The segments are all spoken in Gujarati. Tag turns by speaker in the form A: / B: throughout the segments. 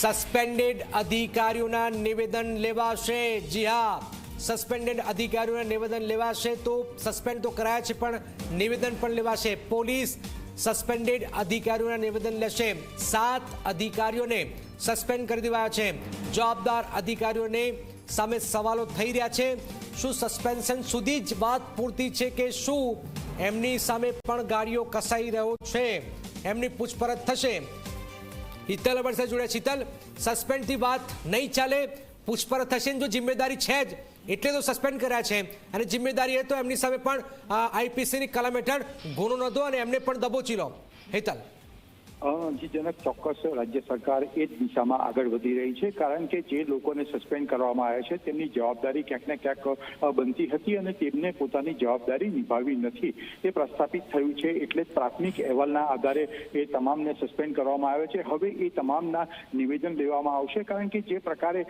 A: સસ્પેન્ડેડ અધિકારીઓના નિવેદન લેવાશે જી હા સસ્પેન્ડેડ અધિકારીઓના નિવેદન લેવાશે તો સસ્પેન્ડ તો કરાયા છે પણ નિવેદન પણ લેવાશે પોલીસ સસ્પેન્ડેડ અધિકારીઓના નિવેદન લેશે સાત અધિકારીઓને સસ્પેન્ડ કરી દેવાયા છે જવાબદાર અધિકારીઓને સામે સવાલો થઈ રહ્યા છે શું સસ્પેન્શન સુધી જ વાત પૂરતી છે કે શું એમની સામે પણ ગાડીઓ કસાઈ રહ્યો છે। એમની પૂછપરછ થશે। હિતલ સાથે જોડ્યા શીતલ સસ્પેન્ડની વાત નહીં ચાલે. પૂછપરછ થશે જો જિમ્મેદારી છે જ, એટલે તો સસ્પેન્ડ કર્યા છે. અને જિમ્મેદારી હતો એમની સામે પણ આઈપીસીની કલમ હેઠળ ગુનો નોંધો અને એમને પણ દબોચી લો. હિતલ.
B: જનક ચોક્કસ રાજ્ય સરકાર એ જ દિશામાં આગળ વધી રહી છે કારણ કે જે લોકોને સસ્પેન્ડ કરવામાં આવ્યા છે તેમની જવાબદારી ક્યાંક ને ક્યાંક બનતી હતી અને તેમને પોતાની જવાબદારી નિભાવી નથી. એ પ્રસ્થાપિત થયું છે એટલે પ્રાથમિક અહેવાલના આધારે એ તમામને સસ્પેન્ડ કરવામાં આવે છે. હવે એ તમામના નિવેદન લેવામાં આવશે કારણ કે જે પ્રકારે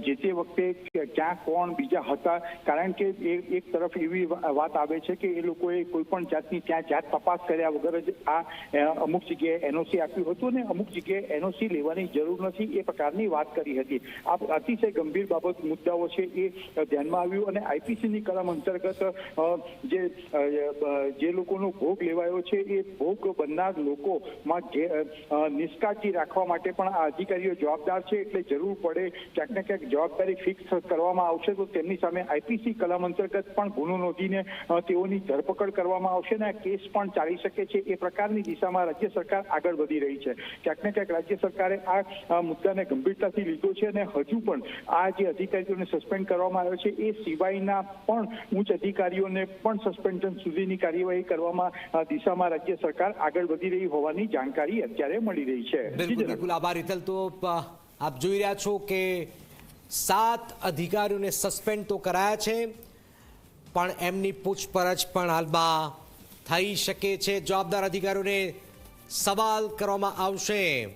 B: જે તે વખતે ક્યાં કોણ બીજા હતા કારણ કે એક તરફ એવી વાત આવે છે કે એ લોકોએ કોઈ પણ જાતની ત્યાં જાત તપાસ કર્યા વગર જ આ અ, જગ્યાએ એનઓસી આપ્યું હતું ને અમુક જગ્યાએ એનઓસી લેવાની જરૂર નથી એ પ્રકારની વાત કરી હતી. આ અતિશય ગંભીર બાબત મુદ્દાઓ છે એ ધ્યાનમાં આવ્યું અને આઈપીસીની કલમ અંતર્ગત જે જે લોકોનો ભોગ લેવાયો છે એ ભોગ બનનાર લોકોમાં જે, નિષ્કાળજી રાખવા માટે પણ આ અધિકારીઓ જવાબદાર છે. એટલે જરૂર પડે ક્યાંક ને ક્યાંક જવાબદારી ફિક્સ કરવામાં આવશે તો તેમની સામે આઈપીસી કલમ અંતર્ગત પણ ગુનો નોંધીને તેઓની ધરપકડ કરવામાં આવશે ને કેસ પણ ચાલી શકે છે. એ પ્રકારની દિશામાં રાજ્ય સરકાર આગળ વધી રહી છે. ક્યાંક ને ક્યાંક રાજ્ય સરકારે આ મુદ્દાને ગંભીરતાથી લીધો છે અને હજુ પણ આ જે અધિકારીઓને સસ્પેન્ડ કરવામાં આવ્યો છે એ સિવાયના પણ ઉચ્ચ અધિકારીઓને પણ સસ્પેન્શન સુધીની કાર્યવાહી કરવામાં દિશામાં રાજ્ય સરકાર આગળ વધી રહી હોવાની જાણકારી અત્યારે મળી રહી છે.
A: બિલકુલ આભાર હિતલ તો આપ જોઈ રહ્યા છો કે સાત અધિકારીઓને સસ્પેન્ડ તો કરાયા છે પણ એમની પૂછપરછ પણ હાલમાં થઈ શકે છે. જવાબદાર અધિકારીઓને સવાલ કરવામાં આવશે.